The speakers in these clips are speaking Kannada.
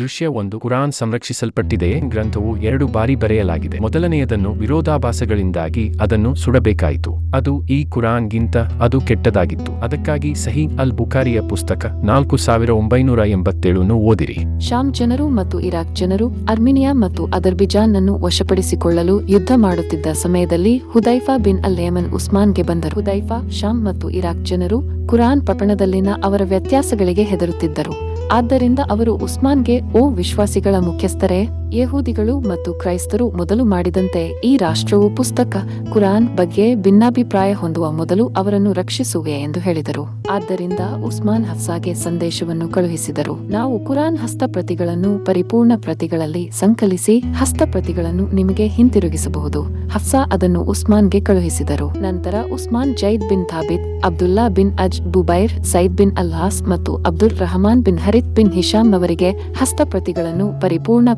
ದೃಶ್ಯ ಒಂದು ಕುರಾನ್ ಸಂರಕ್ಷಿಸಲ್ಪಟ್ಟಿದೆ. ಗ್ರಂಥವು ಎರಡು ಬಾರಿ ಬರೆಯಲಾಗಿದೆ. ಮೊದಲನೆಯದನ್ನು ವಿರೋಧಾಭಾಸಗಳಿಂದಾಗಿ ಅದನ್ನು ಸುಡಬೇಕಾಯಿತು. ಅದು ಈ ಕುರಾನ್ಗಿಂತ ಅದು ಕೆಟ್ಟದಾಗಿತ್ತು. ಅದಕ್ಕಾಗಿ ಸಹಿ ಅಲ್ ಬುಖಾರಿಯ ಪುಸ್ತಕ ನಾಲ್ಕು ಸಾವಿರ ಒಂಬೈನೂರ ಎಂಬತ್ತೇಳನ್ನು ಓದಿರಿ. ಶಾಮ್ ಜನರು ಮತ್ತು ಇರಾಕ್ ಜನರು, ಅರ್ಮಿನಿಯಾ ಮತ್ತು ಅದರ್ಬಿಜಾನ್ ಅನ್ನು ವಶಪಡಿಸಿಕೊಳ್ಳಲು ಯುದ್ಧ ಮಾಡುತ್ತಿದ್ದ ಸಮಯದಲ್ಲಿ ಹುದೈಫಾ ಬಿನ್ ಅಲ್ ಯಮನ್ ಉಸ್ಮಾನ್ಗೆ ಬಂದರು. ಹುದೈಫಾ ಶಾಮ್ ಮತ್ತು ಇರಾಕ್ ಜನರು ಕುರಾನ್ ಪಟ್ಟಣದಲ್ಲಿನ ಅವರ ವ್ಯತ್ಯಾಸಗಳಿಗೆ ಹೆದರುತ್ತಿದ್ದರು. ಆದ್ದರಿಂದ ಅವರು ಉಸ್ಮಾನ್ಗೆ ಓ ವಿಶ್ವಾಸಿಗಳ ಮುಖ್ಯಸ್ಥರೇ ಯಹೂದಿಗಳು ಮತ್ತು ಕ್ರೈಸ್ತರು ಮೊದಲು ಮಾಡಿದಂತೆ ಈ ರಾಷ್ಟ್ರವು ಪುಸ್ತಕ, ಕುರಾನ್ ಬಗ್ಗೆ ಭಿನ್ನಾಭಿಪ್ರಾಯ ಹೊಂದುವ ಮೊದಲು ಅವರನ್ನು ರಕ್ಷಿಸುವೆ ಎಂದು ಹೇಳಿದರು. ಆದ್ದರಿಂದ ಉಸ್ಮಾನ್ ಹಸ್ಸಾಗೆ ಸಂದೇಶವನ್ನು ಕಳುಹಿಸಿದರು. ನಾವು ಕುರಾನ್ ಹಸ್ತಪ್ರತಿಗಳನ್ನು ಪರಿಪೂರ್ಣ ಪ್ರತಿಗಳಲ್ಲಿ ಸಂಕಲಿಸಿ ಹಸ್ತಪ್ರತಿಗಳನ್ನು ನಿಮಗೆ ಹಿಂತಿರುಗಿಸಬಹುದು. ಹಫ್ಸಾ ಅದನ್ನು ಉಸ್ಮಾನ್ಗೆ ಕಳುಹಿಸಿದರು. ನಂತರ Usman Zaid bin Thabit, Abdullah bin Az Zubair, Said bin Al As ಮತ್ತು Abdul Rahman bin Harith bin Hisham ಅವರಿಗೆ ಹಸ್ತಪ್ರತಿಗಳನ್ನು ಪರಿಪೂರ್ಣ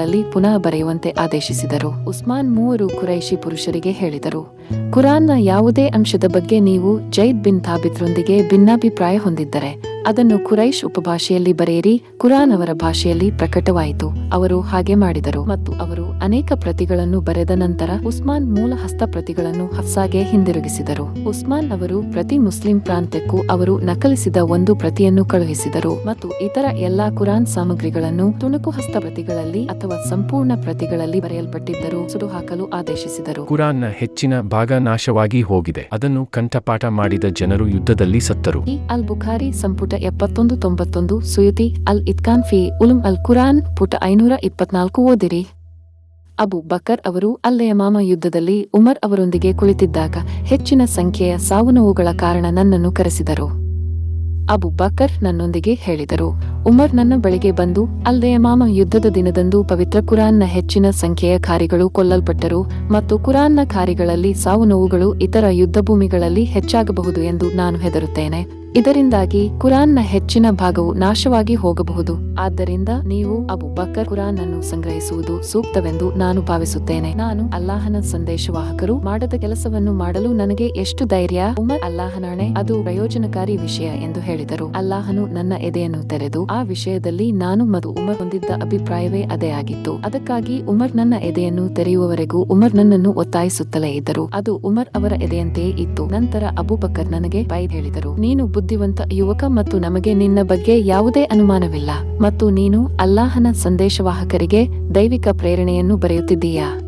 ಪ್ರತಿಗಳಲ್ಲಿ ಪುನಃ ಬರೆಯುವಂತೆ ಆದೇಶಿಸಿದರು. ಉಸ್ಮಾನ್ ಮೂವರು ಕುರೈಶಿ ಪುರುಷರಿಗೆ ಹೇಳಿದರು. ಕುರಾನ್ನ ಯಾವುದೇ ಅಂಶದ ಬಗ್ಗೆ ನೀವು ಜೈದ್ ಬಿನ್ ಥಾಬಿತ್ರೊಂದಿಗೆ ಭಿನ್ನಾಭಿಪ್ರಾಯ ಹೊಂದಿದ್ದರೆ ಅದನ್ನು ಕುರೈಶ್ ಉಪಭಾಷೆಯಲ್ಲಿ ಬರೆಯಿರಿ ಕುರಾನ್ ಅವರ ಭಾಷೆಯಲ್ಲಿ ಪ್ರಕಟವಾಯಿತು. ಅವರು ಹಾಗೆ ಮಾಡಿದರು. ಮತ್ತು ಅವರು ಅನೇಕ ಪ್ರತಿಗಳನ್ನು ಬರೆದ ನಂತರ ಉಸ್ಮಾನ್ ಮೂಲ ಹಸ್ತಪ್ರತಿಗಳನ್ನು ಹಫ್ಸಾಗೆ ಹಿಂದಿರುಗಿಸಿದರು. ಉಸ್ಮಾನ್ ಅವರು ಪ್ರತಿ ಮುಸ್ಲಿಂ ಪ್ರಾಂತ್ಯಕ್ಕೂ ಅವರು ನಕಲಿಸಿದ ಒಂದು ಪ್ರತಿಯನ್ನು ಕಳುಹಿಸಿದರು. ಮತ್ತು ಇತರ ಎಲ್ಲಾ ಕುರಾನ್ ಸಾಮಗ್ರಿಗಳನ್ನು ತುಣುಕು ಹಸ್ತಪ್ರತಿಗಳಲ್ಲಿ ಅಥವಾ ಸಂಪೂರ್ಣ ಪ್ರತಿಗಳಲ್ಲಿ ಬರೆಯಲ್ಪಟ್ಟಿದ್ದರು ಸುಡು ಹಾಕಲು ಆದೇಶಿಸಿದರು. ಕುರಾನ್ನ ಹೆಚ್ಚಿನ ಭಾಗ ನಾಶವಾಗಿ ಹೋಗಿದೆ. ಅದನ್ನು ಕಂಠಪಾಠ ಮಾಡಿದ ಜನರು ಯುದ್ಧದಲ್ಲಿ ಸತ್ತರು. ಈ ಅಲ್ ಬುಖಾರಿ ಸಂಪುಟ ಎಪ್ಪತ್ತೊಂದು ತೊಂಬತ್ತೊಂದು ಸುಯುತಿ ಅಲ್ ಇತ್ಕಾನ್ ಫಿ ಉಲುಮ್ ಅಲ್ ಕುರಾನ್ ಪುಟ ಐನೂರ ಇಪ್ಪತ್ನಾಲ್ಕು ಓದಿರಿ. ಅಬು ಬಕರ್ ಅವರು ಅಲ್ಲೆಯಮಾಮ ಯುದ್ಧದಲ್ಲಿ ಉಮರ್ ಅವರೊಂದಿಗೆ ಕುಳಿತಿದ್ದಾಗ ಹೆಚ್ಚಿನ ಸಂಖ್ಯೆಯ ಸಾವು ನೋವುಗಳ ಕಾರಣ ನನ್ನನ್ನು ಕರೆಸಿದರು. ಅಬು ಬಕರ್ ನನ್ನೊಂದಿಗೆ ಹೇಳಿದರು, ಉಮರ್ ನನ್ನ ಬಳಿಗೆ ಬಂದು ಅಲ್ಲೆಯಮಾಮ ಯುದ್ಧದ ದಿನದಂದು ಪವಿತ್ರ ಕುರಾನ್ನ ಹೆಚ್ಚಿನ ಸಂಖ್ಯೆಯ ಖಾರಿಗಳು ಕೊಲ್ಲಲ್ಪಟ್ಟರು ಮತ್ತು ಕುರಾನ್ನ ಖಾರಿಗಳಲ್ಲಿ ಸಾವು ನೋವುಗಳು ಇತರ ಯುದ್ಧಭೂಮಿಗಳಲ್ಲಿ ಹೆಚ್ಚಾಗಬಹುದು ಎಂದು ನಾನು ಹೆದರುತ್ತೇನೆ. ಇದರಿಂದಾಗಿ ಕುರಾನ್ನ ಹೆಚ್ಚಿನ ಭಾಗವು ನಾಶವಾಗಿ ಹೋಗಬಹುದು. ಆದ್ದರಿಂದ ನೀವು ಅಬು ಬಕರ್ ಕುರಾನ್ ಅನ್ನು ಸಂಗ್ರಹಿಸುವುದು ಸೂಕ್ತವೆಂದು ನಾನು ಭಾವಿಸುತ್ತೇನೆ. ನಾನು ಅಲ್ಲಾಹನ ಸಂದೇಶವಾಹಕರು. ಮಾಡದ ಕೆಲಸವನ್ನು ಮಾಡಲು ನನಗೆ ಎಷ್ಟು ಧೈರ್ಯ? ಉಮರ್ ಅಲ್ಲಾಹನಾಣೆ, ಅದು ಪ್ರಯೋಜನಕಾರಿ ವಿಷಯ ಎಂದು ಹೇಳಿದರು. ಅಲ್ಲಾಹನು ನನ್ನ ಎದೆಯನ್ನು ತೆರೆದು, ಆ ವಿಷಯದಲ್ಲಿ ನಾನು ಮತ್ತು ಉಮರ್ ಹೊಂದಿದ್ದ ಅಭಿಪ್ರಾಯವೇ ಅದೇ ಆಗಿತ್ತು. ಅದಕ್ಕಾಗಿ ಉಮರ್ ನನ್ನ ಎದೆಯನ್ನು ತೆರೆಯುವವರೆಗೂ ಉಮರ್ ನನ್ನನ್ನು ಒತ್ತಾಯಿಸುತ್ತಲೇ ಇದ್ದರು. ಅದು ಉಮರ್ ಅವರ ಎದೆಯಂತೆಯೇ ಇತ್ತು. ನಂತರ ಅಬೂಬಕರ್ ನನಗೆ ಬೈದ್ ಹೇಳಿದರು. ನೀನು ಬುದ್ಧಿವಂತ ಯುವಕ ಮತ್ತು ನಮಗೆ ನಿನ್ನ ಬಗ್ಗೆ ಯಾವುದೇ ಅನುಮಾನವಿಲ್ಲ. ಮತ್ತು ನೀನು ಅಲ್ಲಾಹನ ಸಂದೇಶವಾಹಕರಿಗೆ ದೈವಿಕ ಪ್ರೇರಣೆಯನ್ನು ಬರೆಯುತ್ತಿದ್ದೀಯಾ?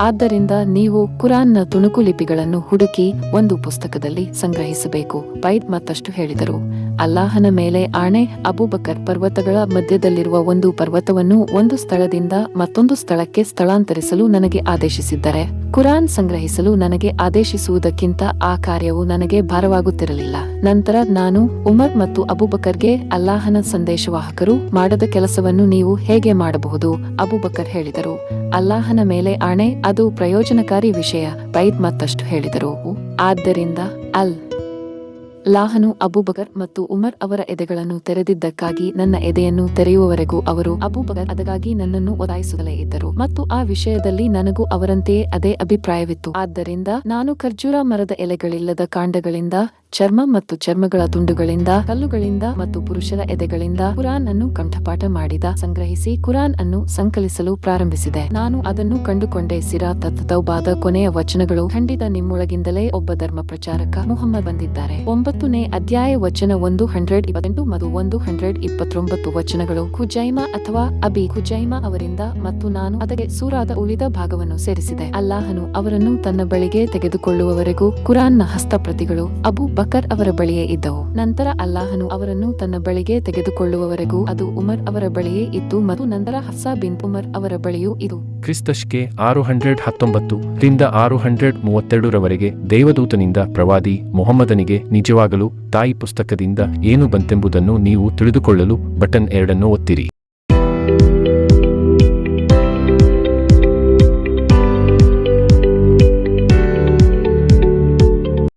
ಆದ್ದರಿಂದ ನೀವು ಕುರಾನ್ನ ತುಣುಕು ಲಿಪಿಗಳನ್ನು ಹುಡುಕಿ ಒಂದು ಪುಸ್ತಕದಲ್ಲಿ ಸಂಗ್ರಹಿಸಬೇಕು, ಬೈದ್ ಮತ್ತಷ್ಟು ಹೇಳಿದರು. ಅಲ್ಲಾಹನ ಮೇಲೆ ಆಣೆ ಅಬೂಬಕರ್ ಪರ್ವತಗಳ ಮಧ್ಯದಲ್ಲಿರುವ ಒಂದು ಪರ್ವತವನ್ನು ಒಂದು ಸ್ಥಳದಿಂದ ಮತ್ತೊಂದು ಸ್ಥಳಕ್ಕೆ ಸ್ಥಳಾಂತರಿಸಲು ನನಗೆ ಆದೇಶಿಸಿದ್ದರೆ, ಕುರಾನ್ ಸಂಗ್ರಹಿಸಲು ನನಗೆ ಆದೇಶಿಸುವುದಕ್ಕಿಂತ ಆ ಕಾರ್ಯವು ನನಗೆ ಭಾರವಾಗುತ್ತಿರಲಿಲ್ಲ. ನಂತರ ನಾನು ಉಮರ್ ಮತ್ತು ಅಬೂಬಕರ್ಗೆ ಅಲ್ಲಾಹನ ಸಂದೇಶವಾಹಕರು ಮಾಡದ ಕೆಲಸವನ್ನು ನೀವು ಹೇಗೆ ಮಾಡಬಹುದು? ಅಬೂಬಕರ್ ಹೇಳಿದರು, ಅಲ್ಲಾಹನ ಮೇಲೆ ಆಣೆ, ಅದು ಪ್ರಯೋಜನಕಾರಿ ವಿಷಯ ಬೈದ್ ಮತ್ತಷ್ಟು ಹೇಳಿದರು. ಆದ್ದರಿಂದ, ಅಲ್ ಲಾಹನು, ಅಬೂಬಕರ್ ಮತ್ತು ಉಮರ್ ಅವರ ಎದೆಗಳನ್ನು ತೆರೆದಿದ್ದಕ್ಕಾಗಿ ನನ್ನ ಎದೆಯನ್ನು ತೆರೆಯುವವರೆಗೂ ಅವರು ಅಬೂಬಕರ್ ಅದಕ್ಕಾಗಿ ನನ್ನನ್ನು ಒತ್ತಾಯಿಸುತ್ತಲೇ ಇದ್ದರು. ಮತ್ತು ಆ ವಿಷಯದಲ್ಲಿ ನನಗೂ ಅವರಂತೆಯೇ ಅದೇ ಅಭಿಪ್ರಾಯವಿತ್ತು. ಆದ್ದರಿಂದ ನಾನು ಖರ್ಜೂರ ಮರದ ಎಲೆಗಳಿಲ್ಲದ ಕಾಂಡಗಳಿಂದ ಚರ್ಮ ಮತ್ತು ಚರ್ಮಗಳ ತುಂಡುಗಳಿಂದ, ಕಲ್ಲುಗಳಿಂದ ಮತ್ತು ಪುರುಷರ ಎದೆಗಳಿಂದ ಕುರಾನ್ ಅನ್ನು ಕಂಠಪಾಠ ಮಾಡಿದ, ಸಂಗ್ರಹಿಸಿ ಕುರಾನ್ ಅನ್ನು ಸಂಕಲಿಸಲು ಪ್ರಾರಂಭಿಸಿದೆ. ನಾನು ಅದನ್ನು ಕಂಡುಕೊಂಡೆ ಸಿರಾ ತತ್ತೌಬಾದ ಕೊನೆಯ ವಚನಗಳು. ಖಂಡಿತ ನಿಮ್ಮೊಳಗಿಂದಲೇ ಒಬ್ಬ ಧರ್ಮ ಪ್ರಚಾರಕ ಮುಹಮ್ಮದ್ ಬಂದಿದ್ದಾರೆ. ಒಂಬತ್ತನೇ ಅಧ್ಯಾಯ ವಚನ ಒಂದು ಹಂಡ್ರೆಡ್ ಇಪ್ಪತ್ತೆಂಟು ಮತ್ತು ಒಂದು ಹಂಡ್ರೆಡ್ ಇಪ್ಪತ್ತೊಂಬತ್ತು ವಚನಗಳು. ಖುಜೈಮಾ ಅಥವಾ ಅಬಿ ಖುಜೈಮಾ ಅವರಿಂದ ಮತ್ತು ನಾನು ಅದಕ್ಕೆ ಸೂರಾದ ಉಳಿದ ಭಾಗವನ್ನು ಸೇರಿಸಿದೆ. ಅಲ್ಲಾಹನು ಅವರನ್ನು ತನ್ನ ಬಳಿಗೆ ತೆಗೆದುಕೊಳ್ಳುವವರೆಗೂ ಕುರಾನ್ನ ಹಸ್ತಪ್ರತಿಗಳು. ಅಬು ಬಕರ್ ಅವರ ಬಳಿಯೇ ಇದ್ದವು. ನಂತರ ಅಲ್ಲಾಹನು ಅವರನ್ನು ತನ್ನ ಬಳಿಗೆ ತೆಗೆದುಕೊಳ್ಳುವವರೆಗೂ ಅದು ಉಮರ್ ಅವರ ಬಳಿಯೇ ಇತ್ತು ಮತ್ತು ನಂತರ ಹಸ್ಸಾ ಬಿನ್ ಉಮರ್ ಅವರ ಬಳಿಯೂ ಇದು ಕ್ರಿಸ್ತಶ್ಕೆ ಆರು ಹಂಡ್ರೆಡ್ ಹತ್ತೊಂಬತ್ತು ರಿಂದ ಆರು ಹಂಡ್ರೆಡ್ ಮೂವತ್ತೆರಡರವರೆಗೆ ದೇವದೂತನಿಂದ ಪ್ರವಾದಿ ಮೊಹಮ್ಮದನಿಗೆ ನಿಜವಾಗಲು ತಾಯಿ ಪುಸ್ತಕದಿಂದ ಏನು ಬಂತೆಂಬುದನ್ನು ನೀವು ತಿಳಿದುಕೊಳ್ಳಲು ಬಟನ್ ಎರಡನ್ನು ಒತ್ತಿರಿ.